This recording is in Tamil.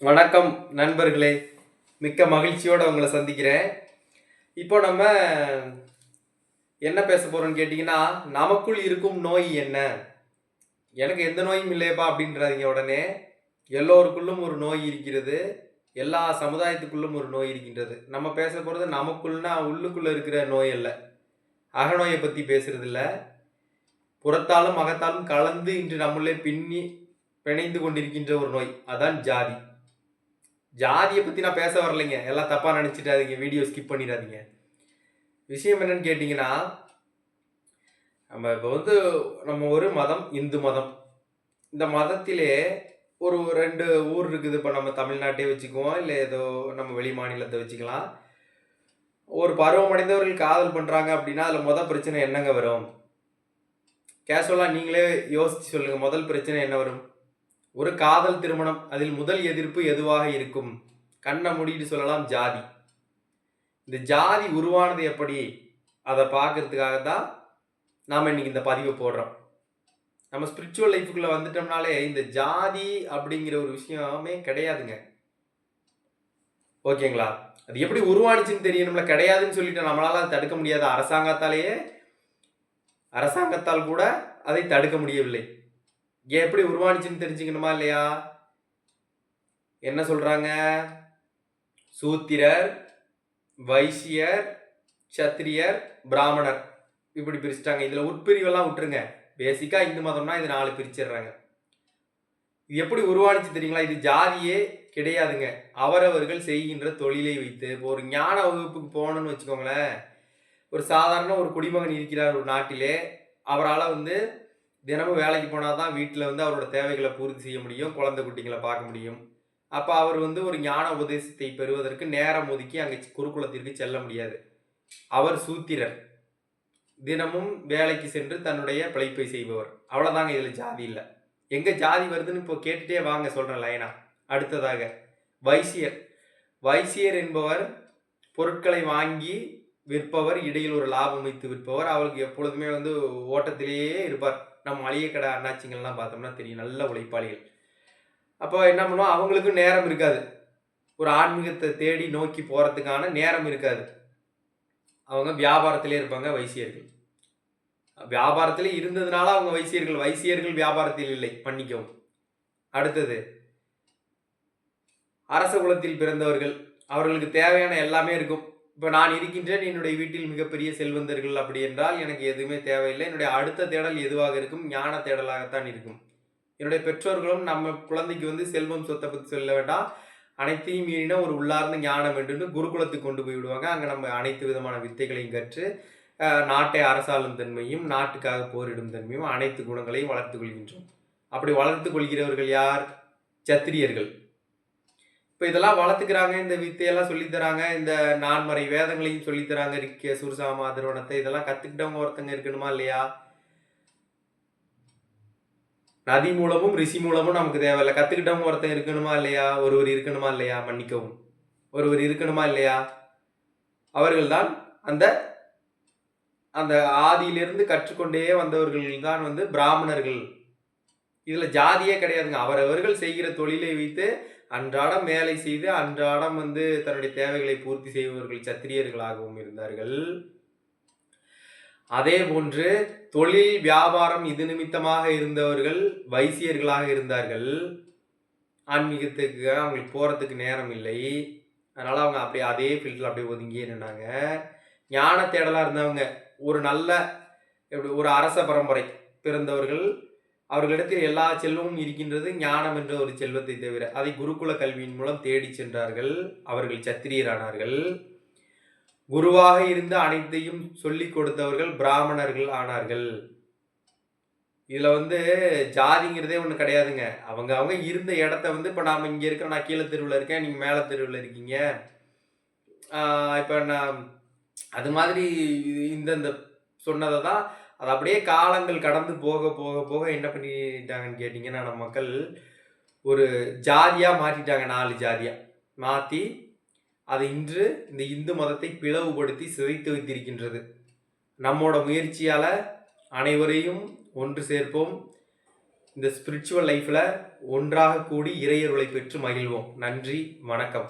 வணக்கம் நண்பர்களே. மிக்க மகிழ்ச்சியோடு உங்களை சந்திக்கிறேன். இப்போ நம்ம என்ன பேச போகிறோன்னு கேட்டிங்கன்னா நமக்குள் இருக்கும் நோய் என்ன? எனக்கு எந்த நோயும் இல்லையப்பா அப்படின்றாதீங்க உடனே. எல்லோருக்குள்ளும் ஒரு நோய் இருக்கிறது. எல்லா சமுதாயத்துக்குள்ளும் ஒரு நோய் இருக்கின்றது. நம்ம பேச போகிறது நமக்குள்னா உள்ளுக்குள்ளே இருக்கிற நோய் அல்ல. அகநோயை பற்றி பேசுகிறதில்ல புறத்தாலும் அகத்தாலும் கலந்து இன்று நம்மளே பின்னி பிணைந்து கொண்டிருக்கின்ற ஒரு நோய். அதான் ஜாதி. ஜாதியை பற்றி நான் பேச வரலைங்க. எல்லாம் தப்பாக நினச்சிட்டாதீங்க வீடியோ ஸ்கிப் பண்ணிடாதீங்க. விஷயம் என்னன்னு கேட்டிங்கன்னா நம்ம இப்போ வந்து நம்ம ஒரு மதம் இந்து மதம். இந்த மதத்திலே ஒரு ரெண்டு ஊர் இருக்குது. இப்போ நம்ம தமிழ்நாட்டே வச்சுக்குவோம். இல்லை ஏதோ நம்ம வெளி மாநிலத்தை வச்சுக்கலாம். ஒரு பருவமடைந்தவர்கள் காதல் பண்ணுறாங்க அப்படின்னா அதில் முதல் பிரச்சனை என்னங்க வரும்? கேஷுவலாக நீங்களே யோசிச்சு சொல்லுங்கள் முதல் பிரச்சனை என்ன வரும்? ஒரு காதல் திருமணம் அதில் முதல் எதிர்ப்பு எதுவாக இருக்கும்? கண்ணை மூடிட்டு சொல்லலாம் ஜாதி. இந்த ஜாதி உருவானது எப்படி? அதை பார்க்கறதுக்காக தான் நாம் இன்னைக்கு இந்த பதிவை போடுறோம். நம்ம ஸ்பிரிச்சுவல் லைஃபுக்குள்ளே வந்துட்டோம்னாலே இந்த ஜாதி அப்படிங்கிற ஒரு விஷயமே கிடையாதுங்க. ஓகேங்களா? அது எப்படி உருவானுச்சுன்னு தெரியணும்ல கிடையாதுன்னு சொல்லிட்டு நம்மளால் அதை தடுக்க முடியாது அரசாங்கத்தாலேயே அரசாங்கத்தால் கூட அதை தடுக்க முடியவில்லை. இங்கே எப்படி உருவானுச்சுன்னு தெரிஞ்சுக்கணுமா இல்லையா? என்ன சொல்றாங்க? சூத்திரர் வைசியர் சத்திரியர் பிராமணர். இப்படி பிரிச்சுட்டாங்க. இதில் உட்பிரிவெல்லாம் விட்டுருங்க. பேசிக்காக இந்து மதம்னா இது நாலு பிரிச்சிடுறாங்க. இது எப்படி உருவானுச்சு தெரியுங்களா? இது ஜாதியே கிடையாதுங்க. அவரவர்கள் செய்கின்ற தொழிலை வைத்து. இப்போ ஒரு ஞான வகுப்புக்கு போகணும்னு வச்சுக்கோங்களேன். ஒரு சாதாரண ஒரு குடிமகன் இருக்கிறார் ஒரு நாட்டிலே. அவரால் வந்து தினமும் வேலைக்கு போனால் தான் வீட்டில் வந்து அவரோட தேவைகளை பூர்த்தி செய்ய முடியும் குழந்தை குட்டிங்களை பார்க்க முடியும். அப்போ அவர் வந்து ஒரு ஞான உபதேசத்தை பெறுவதற்கு நேரம் ஒதுக்கி அங்கே குருகுலத்திற்கு செல்ல முடியாது. அவர் சூத்திரர். தினமும் வேலைக்கு சென்று தன்னுடைய பிழைப்பை செய்பவர். அவ்வளோதாங்க இதில் ஜாதி இல்லை. எங்கே ஜாதி வருதுன்னு இப்போ கேட்டுட்டே வாங்க சொல்கிறேன் லைனா. அடுத்ததாக வைசியர். வைசியர் என்பவர் பொருட்களை வாங்கி விற்பவர் இடையில் ஒரு லாபம் வைத்து விற்பவர். அவருக்கு எப்பொழுதுமே வந்து ஓட்டத்திலேயே இருப்பார். நம்ம மளிகை கடை அண்ணாச்சிங்கள்லாம் பார்த்தோம்னா தெரியும். நல்ல உழைப்பாளிகள். அப்போ என்ன பண்ணுவோம்? அவங்களுக்கும் நேரம் இருக்காது. ஒரு ஆன்மீகத்தை தேடி நோக்கி போகிறதுக்கான நேரம் இருக்காது. அவங்க வியாபாரத்திலே இருப்பாங்க வைசியர்கள். வியாபாரத்திலே இருந்ததுனால அவங்க வைசியர்கள். வைசியர்கள் வியாபாரத்தில் இல்லை. பண்ணிக்கவும் அடுத்தது அரச குலத்தில் பிறந்தவர்கள். அவர்களுக்கு தேவையான எல்லாமே இருக்கும். இப்போ நான் இருக்கின்றேன் என்னுடைய வீட்டில் மிகப்பெரிய செல்வந்தர்கள் அப்படி என்றால் எனக்கு எதுவுமே தேவையில்லை. என்னுடைய அடுத்த தேடல் எதுவாக இருக்கும்? ஞான தேடலாகத்தான் இருக்கும். என்னுடைய பெற்றோர்களும் நம்ம குழந்தைக்கு வந்து செல்வம் சொத்தை பற்றி சொல்ல வேண்டாம். அனைத்தையும் மீறின ஒரு உள்ளார்ந்த ஞானம் என்று குருகுலத்துக்கு கொண்டு போய் விடுவாங்க. அங்கே நம்ம அனைத்து விதமான வித்தைகளையும் கற்று நாட்டை அரசாளும் தன்மையும் நாட்டுக்காக போரிடும் தன்மையும் அனைத்து குணங்களையும் வளர்த்து கொள்கின்றோம். அப்படி வளர்த்து கொள்கிறவர்கள் யார்? சத்திரியர்கள். இப்போ இதெல்லாம் வளர்த்துக்கிறாங்க இந்த வித்தையெல்லாம் சொல்லித் தராங்க இந்த நான்மறை வேதங்களையும் சொல்லித் தராங்க இருக்கிய சுரசாமா திருவணத்தை இதெல்லாம் கற்றுக்கிட்டவங்க ஒருத்தங்க இருக்கணுமா இல்லையா? நதி மூலமும் ரிஷி மூலமும் நமக்கு தேவையில்லை. கற்றுக்கிட்டவங்க ஒருத்தன் இருக்கணுமா இல்லையா? ஒருவர் இருக்கணுமா இல்லையா? மன்னிக்கவும். ஒருவர் இருக்கணுமா இல்லையா? அவர்கள்தான் அந்த அந்த ஆதியிலிருந்து கற்றுக்கொண்டே வந்தவர்கள் தான் வந்து பிராமணர்கள். இதில் ஜாதியே கிடையாதுங்க. அவரவர்கள் செய்கிற தொழிலை வைத்து அன்றாடம் வேலை செய்து அன்றாடம் வந்து தன்னுடைய தேவைகளை பூர்த்தி செய்பவர்கள் சத்திரியர்களாகவும் இருந்தார்கள். அதே போன்று தொழில் வியாபாரம் இது நிமித்தமாக இருந்தவர்கள் வைசியர்களாக இருந்தார்கள். ஆன்மீகத்துக்கு அவங்களுக்கு போகிறதுக்கு நேரம் இல்லை. அதனால் அவங்க அப்படியே அதே ஃபீல்டில் அப்படியே ஒதுங்கி நின்னாங்க. ஞான தேடலாக இருந்தவங்க. ஒரு நல்ல எப்படி ஒரு அரச பரம்பரை பிறந்தவர்கள். அவர்களிடத்தில் எல்லா செல்வமும் இருக்கின்றது ஞானம் என்ற ஒரு செல்வத்தை தவிர அதை குருகுல கல்வியின் மூலம் தேடி சென்றார்கள். அவர்கள் சத்திரியரானார்கள். குருவாக இருந்து அனைத்தையும் சொல்லிக் கொடுத்தவர்கள் பிராமணர்கள் ஆனார்கள். இதில் வந்து ஜாதிங்கிறதே ஒன்று கிடையாதுங்க. அவங்க அவங்க இருந்த இடத்த வந்து இப்போ நாம் இங்கே இருக்கிற நான் கீழே தெருவில் இருக்கேன். நீங்கள் மேலே தெருவில் இருக்கீங்க. இப்போ நான் அது மாதிரி இந்த இந்த சொன்னதை தான் அது அப்படியே காலங்கள் கடந்து போக போக போக என்ன பண்ணிட்டாங்கன்னு கேட்டிங்கன்னா நம்ம மக்கள் ஒரு ஜாதியாக மாற்றிட்டாங்க நாலு ஜாதியாக மாற்றி அது இன்று இந்த இந்து மதத்தை பிளவுபடுத்தி சிதைத்து வைத்திருக்கின்றது. நம்மோட முயற்சியால் அனைவரையும் ஒன்று சேர்ப்போம். இந்த ஸ்பிரிச்சுவல் லைஃப்பில் ஒன்றாக கூடி இறையருளை பெற்று மகிழ்வோம். நன்றி வணக்கம்.